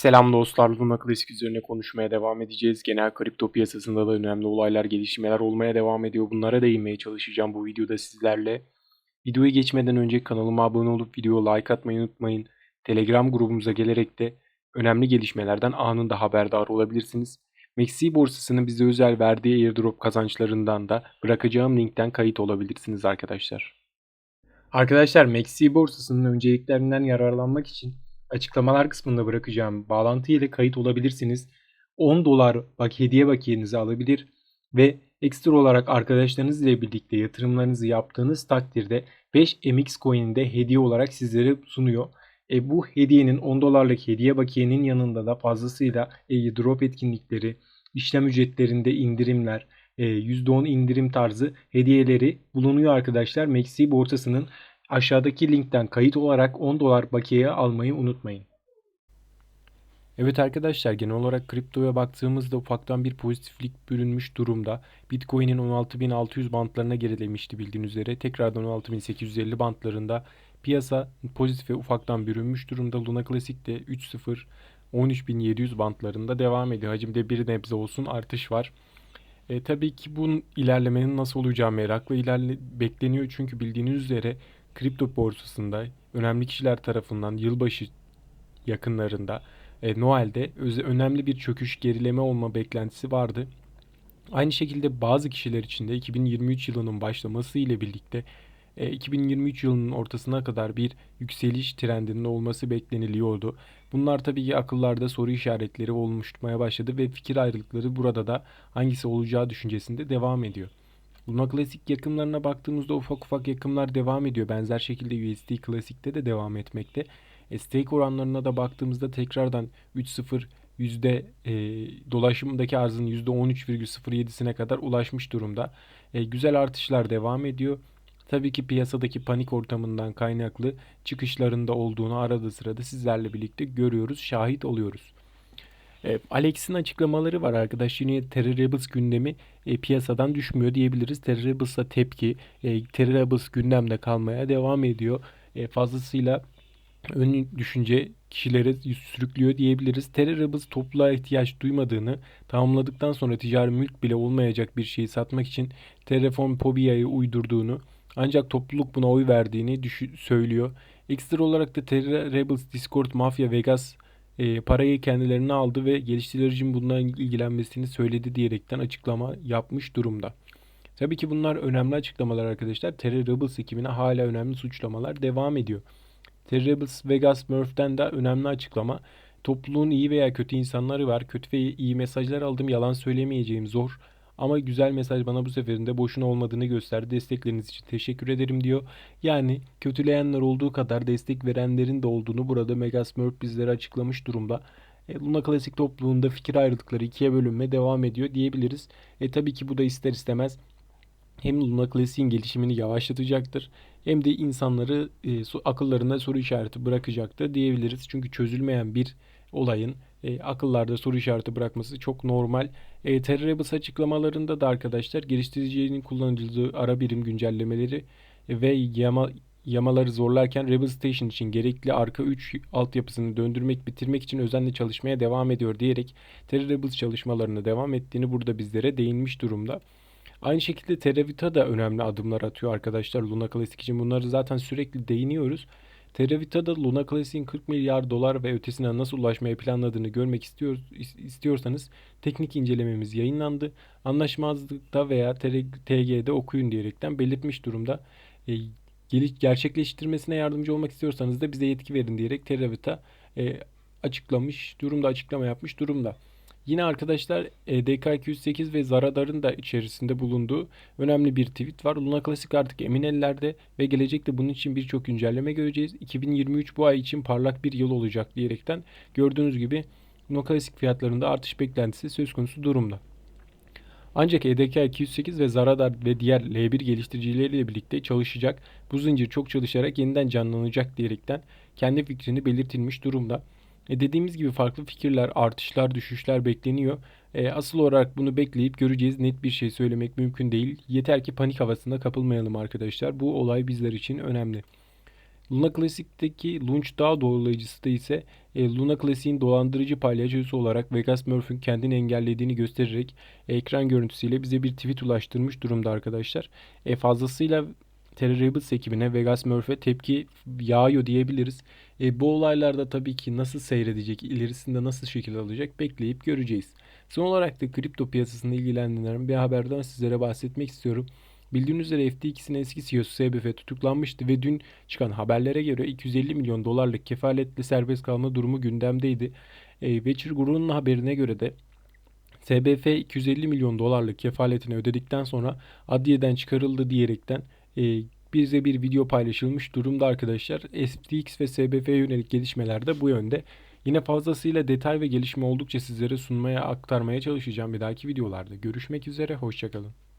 Selam dostlar, Luna Klasik üzerine konuşmaya devam edeceğiz. Genel kripto piyasasında da önemli olaylar, gelişmeler olmaya devam ediyor. Bunlara değinmeye çalışacağım bu videoda sizlerle. Videoya geçmeden önce kanalıma abone olup videoya like atmayı unutmayın. Telegram grubumuza gelerek de önemli gelişmelerden anında haberdar olabilirsiniz. Maxi borsasının bize özel verdiği airdrop kazançlarından da bırakacağım linkten kayıt olabilirsiniz arkadaşlar. Arkadaşlar Maxi borsasının önceliklerinden yararlanmak için açıklamalar kısmında bırakacağım bağlantı ile kayıt olabilirsiniz. 10 dolar bak hediye bakiyenizi alabilir ve ekstra olarak arkadaşlarınız ile birlikte yatırımlarınızı yaptığınız takdirde 5 MX coin'i de hediye olarak sizlere sunuyor. E, bu hediyenin 10 dolarlık hediye bakiyenin yanında da fazlasıyla e, drop etkinlikleri, işlem ücretlerinde indirimler, e, %10 indirim tarzı hediyeleri bulunuyor arkadaşlar. Maxi borsasının Aşağıdaki linkten kayıt olarak 10 dolar bakiye almayı unutmayın. Evet arkadaşlar genel olarak kriptoya baktığımızda ufaktan bir pozitiflik bürünmüş durumda. Bitcoin'in 16.600 bantlarına gerilemişti bildiğiniz üzere. Tekrardan 16.850 bantlarında piyasa pozitife ufaktan bürünmüş durumda. Luna Classic de 3.0 13.700 bantlarında devam ediyor. Hacimde bir nebze olsun artış var. E, tabii ki bunun ilerlemenin nasıl olacağı merakla ilerle bekleniyor. Çünkü bildiğiniz üzere kripto borsasında önemli kişiler tarafından yılbaşı yakınlarında e, Noel'de önemli bir çöküş gerileme olma beklentisi vardı. Aynı şekilde bazı kişiler için de 2023 yılının başlaması ile birlikte e, 2023 yılının ortasına kadar bir yükseliş trendinin olması bekleniliyordu. Bunlar tabii ki akıllarda soru işaretleri oluşmaya başladı ve fikir ayrılıkları burada da hangisi olacağı düşüncesinde devam ediyor. Luna Classic yakımlarına baktığımızda ufak ufak yakımlar devam ediyor. Benzer şekilde USD Classic'te de devam etmekte. E, stake oranlarına da baktığımızda tekrardan 3.0 yüzde e, dolaşımdaki arzın %13,07'sine kadar ulaşmış durumda. E, güzel artışlar devam ediyor. Tabii ki piyasadaki panik ortamından kaynaklı çıkışlarında olduğunu arada sırada sizlerle birlikte görüyoruz, şahit oluyoruz. E, Alex'in açıklamaları var arkadaş. Yine Terry Rebels gündemi e, piyasadan düşmüyor diyebiliriz. Terry Rebels'a tepki. E, Terry Rebels gündemde kalmaya devam ediyor. E, fazlasıyla ön düşünce kişilere sürüklüyor diyebiliriz. Terry Rebels topluluğa ihtiyaç duymadığını tamamladıktan sonra ticari mülk bile olmayacak bir şeyi satmak için telefon Pobia'yı uydurduğunu ancak topluluk buna oy verdiğini söylüyor. Ekstra olarak da Terry Rebels, Discord, Mafia, Vegas e, parayı kendilerine aldı ve geliştiricinin bundan ilgilenmesini söyledi diyerekten açıklama yapmış durumda. Tabii ki bunlar önemli açıklamalar arkadaşlar. Terry Rebels ekibine hala önemli suçlamalar devam ediyor. Terry Rebels Vegas Murph'ten de önemli açıklama. Topluluğun iyi veya kötü insanları var. Kötü ve iyi mesajlar aldım. Yalan söylemeyeceğim zor. Ama güzel mesaj bana bu seferinde boşuna olmadığını gösterdi. Destekleriniz için teşekkür ederim diyor. Yani kötüleyenler olduğu kadar destek verenlerin de olduğunu burada Megasmurf bizlere açıklamış durumda. E, Luna Klasik topluluğunda fikir ayrılıkları ikiye bölünme devam ediyor diyebiliriz. E tabii ki bu da ister istemez hem Luna Classic'in gelişimini yavaşlatacaktır hem de insanları e, akıllarında soru işareti bırakacaktır diyebiliriz. Çünkü çözülmeyen bir olayın e, akıllarda soru işareti bırakması çok normal. E, Terrebus açıklamalarında da arkadaşlar geliştiricinin kullanıcılığı ara birim güncellemeleri ve yama, yamaları zorlarken Rebel Station için gerekli arka 3 altyapısını döndürmek bitirmek için özenle çalışmaya devam ediyor diyerek Terrebus çalışmalarına devam ettiğini burada bizlere değinmiş durumda. Aynı şekilde Terravita da önemli adımlar atıyor arkadaşlar Luna Classic için. Bunları zaten sürekli değiniyoruz. Terravita'da Luna Classic'in 40 milyar dolar ve ötesine nasıl ulaşmaya planladığını görmek istiyor, istiyorsanız teknik incelememiz yayınlandı. Anlaşmazlıkta veya TG'de okuyun diyerekten belirtmiş durumda. E, gerçekleştirmesine yardımcı olmak istiyorsanız da bize yetki verin diyerek Terravita e, açıklamış durumda, açıklama yapmış durumda. Yine arkadaşlar EDK 208 ve Zaradar'ın da içerisinde bulunduğu önemli bir tweet var. Luna Classic artık emin ellerde ve gelecekte bunun için birçok güncelleme göreceğiz. 2023 bu ay için parlak bir yıl olacak diyerekten gördüğünüz gibi Luna Classic fiyatlarında artış beklentisi söz konusu durumda. Ancak EDK 208 ve Zaradar ve diğer L1 geliştiricileriyle birlikte çalışacak. Bu zincir çok çalışarak yeniden canlanacak diyerekten kendi fikrini belirtilmiş durumda. E dediğimiz gibi farklı fikirler, artışlar, düşüşler bekleniyor. E, asıl olarak bunu bekleyip göreceğiz. Net bir şey söylemek mümkün değil. Yeter ki panik havasına kapılmayalım arkadaşlar. Bu olay bizler için önemli. Luna Classic'teki launch dağ doğrulayıcısı da ise e, Luna Classic'in dolandırıcı palyaçosu olarak Vegas Murph'ün kendini engellediğini göstererek ekran görüntüsüyle bize bir tweet ulaştırmış durumda arkadaşlar. E, fazlasıyla Terry Rebels ekibine Vegas Murph'e tepki yağıyor diyebiliriz. E, bu olaylarda tabii ki nasıl seyredecek, ilerisinde nasıl şekil alacak bekleyip göreceğiz. Son olarak da kripto piyasasında ilgilenenlerin bir haberden sizlere bahsetmek istiyorum. Bildiğiniz üzere FTX'in eski CEO'su SBF tutuklanmıştı ve dün çıkan haberlere göre 250 milyon dolarlık kefaletle serbest kalma durumu gündemdeydi. E, Watcher grubunun haberine göre de SBF 250 milyon dolarlık kefaletini ödedikten sonra adliyeden çıkarıldı diyerekten e, bize bir video paylaşılmış durumda arkadaşlar. FTX ve SBF'ye yönelik gelişmeler de bu yönde. Yine fazlasıyla detay ve gelişme oldukça sizlere sunmaya aktarmaya çalışacağım bir dahaki videolarda. Görüşmek üzere, hoşçakalın.